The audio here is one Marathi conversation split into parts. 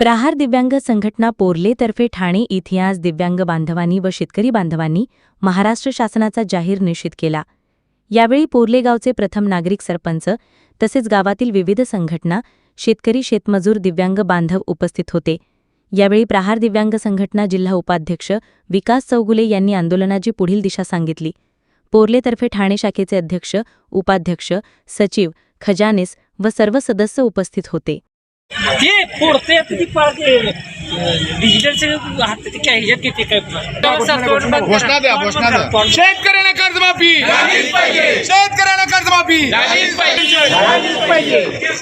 प्रहार दिव्यांग संघटना पोर्लेतर्फे ठाणे इथे आज दिव्यांग बांधवांनी व शेतकरी बांधवांनी महाराष्ट्र शासनाचा जाहीर निषेध केला. यावेळी पोर्ले गावचे प्रथम नागरिक सरपंच तसेच गावातील विविध संघटना शेतकरी शेतमजूर दिव्यांग बांधव उपस्थित होते. यावेळी प्रहार दिव्यांग संघटना जिल्हा उपाध्यक्ष विकास चौगुले यांनी आंदोलनाची पुढील दिशा सांगितली. पोर्लेतर्फे ठाणे शाखेचे अध्यक्ष उपाध्यक्ष सचिव खजानीस व सर्व सदस्य उपस्थित होते. ते पोरते आता ती पार डिजिटलचे हात ते काय ह्याच्यात येते काय पुन्हा. घोषणा द्या घोषणा द्या शेतकऱ्यांना कर्जमाफी. शेतकऱ्यांना कर्जमाफी.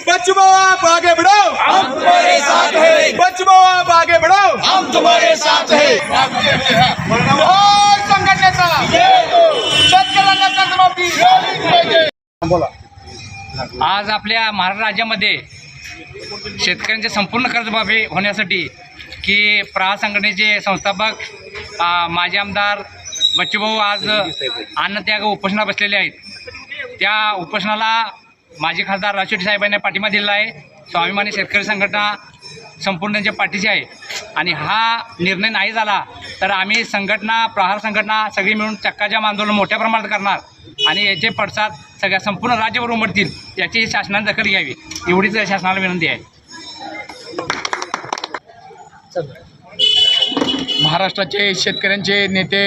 बच्चू आप आगे बढ़ो हम तुम्हारे साथ हैं बच्चू बाबा आप आगे बढ़ो हम तुम्हारे साथ हैं संघटनेचा. शेतकऱ्यांना कर्जमाफी. आज आपल्या महाराष्ट्र राज्यामध्ये शेतकऱ्यांचे संपूर्ण कर्जमाफी होण्यासाठी की प्रहा संघटनेचे संस्थापक माजी आमदार बच्चूभाऊ आज अन्नत्याग उपोषणा बसलेले आहेत. त्या उपोषणाला माजी खासदार राजशेट्टी साहेबांनी पाठिंबा दिलेला आहे. स्वाभिमानी शेतकरी संघटना संपूर्ण त्यांच्या पाठीशी आहे. आणि हा निर्णय नाही झाला तर आम्ही संघटना प्रहार संघटना सगळी मिळून चक्काजाम आंदोलन मोठ्या प्रमाणात करणार. आणि याचे पडसाद सगळ्या संपूर्ण राज्यभर उमटतील याची शासनाने दखल घ्यावी. एवढीच शासनाला विनंती आहे. महाराष्ट्राचे शेतकऱ्यांचे नेते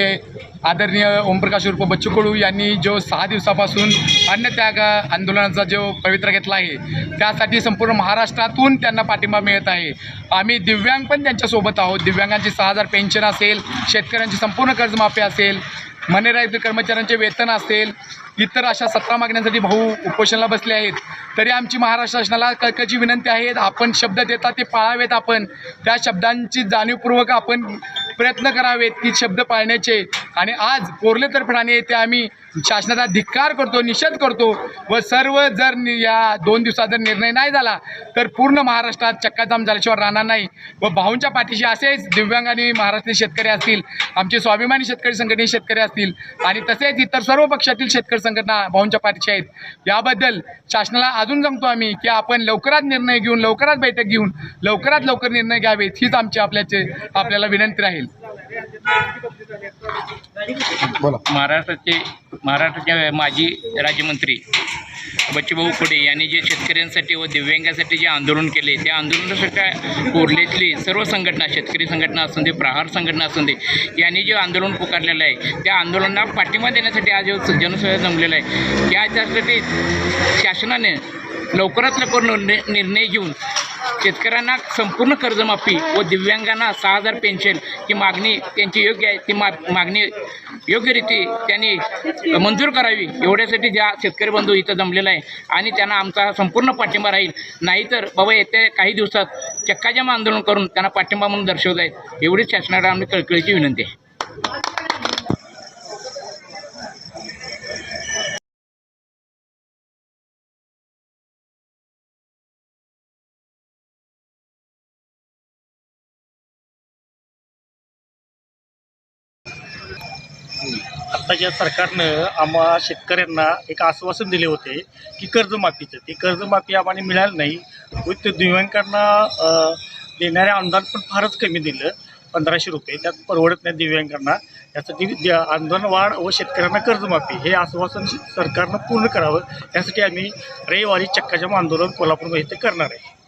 आदरणीय ओमप्रकाश उर्फ बच्चू कडू यांनी जो सहा दिवसापासून अन्नत्याग आंदोलनाचा जो पवित्रा घेतला आहे त्यासाठी संपूर्ण महाराष्ट्रातून त्यांना पाठिंबा मिळत आहे. आम्ही दिव्यांग पण त्यांच्यासोबत आहोत. दिव्यांगांची सहा हजार पेन्शन असेल शेतकऱ्यांची संपूर्ण कर्जमाफी असेल मनरेगा कर्मचाऱ्यांचे वेतन असेल इतर अशा सत्ता मागण्यांसाठी भाऊ उपोषणाला बसले आहेत. तरी आमची महाराष्ट्र शासनाला कळकळीची विनंती आहे आपण शब्द देता ते पाळावेत आपण. त्या शब्दांची जाणीवपूर्वक आपण प्रयत्न करावेत की शब्द पाळण्याचे आणि आज पोर्लेतर्फे ठाणे येथे आम्ही शासनाचा धिक्कार करतो निषेध करतो. व सर्व जर या दोन दिवसात जर निर्णय नाही झाला तर पूर्ण महाराष्ट्रात चक्काजाम झाल्याशिवाय राहणार नाही. व भाऊंच्या पाठीशी असेच दिव्यांग आणि महाराष्ट्रीय शेतकरी असतील आमचे स्वाभिमानी शेतकरी संघटने शेतकरी असतील आणि तसेच इतर सर्व पक्षातील शेतकरी संघटना भाऊंच्या पाठीशी आहेत. याबद्दल शासनाला अजून सांगतो आम्ही की आपण लवकरात निर्णय घेऊन लवकरात बैठक घेऊन लवकरात लवकर निर्णय घ्यावेत हीच आमची आपल्याचे आपल्याला विनंती राहील. महाराष्ट्राचे महाराष्ट्राचे माजी राज्यमंत्री बच्चूभाऊ फुडे यांनी जे शेतकऱ्यांसाठी व दिव्यांगासाठी जे आंदोलन केले त्या आंदोलनासाठी कोर्लेतली सर्व संघटना शेतकरी संघटना असून दे प्रहार संघटना असून दे यांनी जे आंदोलन पुकारलेलं आहे त्या आंदोलनाला पाठिंबा देण्यासाठी आज जनसभा जमलेला आहे. त्याच्यासाठी शासनाने लवकरात लवकर निर्णय निर्णय घेऊन शेतकऱ्यांना संपूर्ण कर्जमाफी व दिव्यांगांना सहा हजार पेन्शन ही मागणी त्यांची योग्य आहे. ती मागणी योग्यरीती त्यांनी मंजूर करावी. एवढ्यासाठी ज्या शेतकरी बंधू इथं जमलेला आहे आणि त्यांना आमचा संपूर्ण पाठिंबा राहील. नाहीतर बाबा येत्या काही दिवसात चक्काजाम आंदोलन करून त्यांना पाठिंबा म्हणून दर्शवत आहेत एवढीच शासनाला आम्ही कळकळीची विनंती आहे. आत्ताच्या सरकारनं आम्हा शेतकऱ्यांना एक आश्वासन दिले होते की कर्जमाफीचं ते कर्जमाफी आम्हाला मिळालं नाही. व ते दिव्यांगांना देणारे अनुदान पण फारच कमी दिलं. पंधराशे रुपये त्यात परवडत नाही दिव्यांगांना. यासाठी द्या- आंदोलन वाढ व शेतकऱ्यांना कर्जमाफी हे आश्वासन सरकारनं पूर्ण करावं. यासाठी आम्ही रविवारी चक्काजाम आंदोलन कोल्हापूरमध्ये इथे करणार आहे.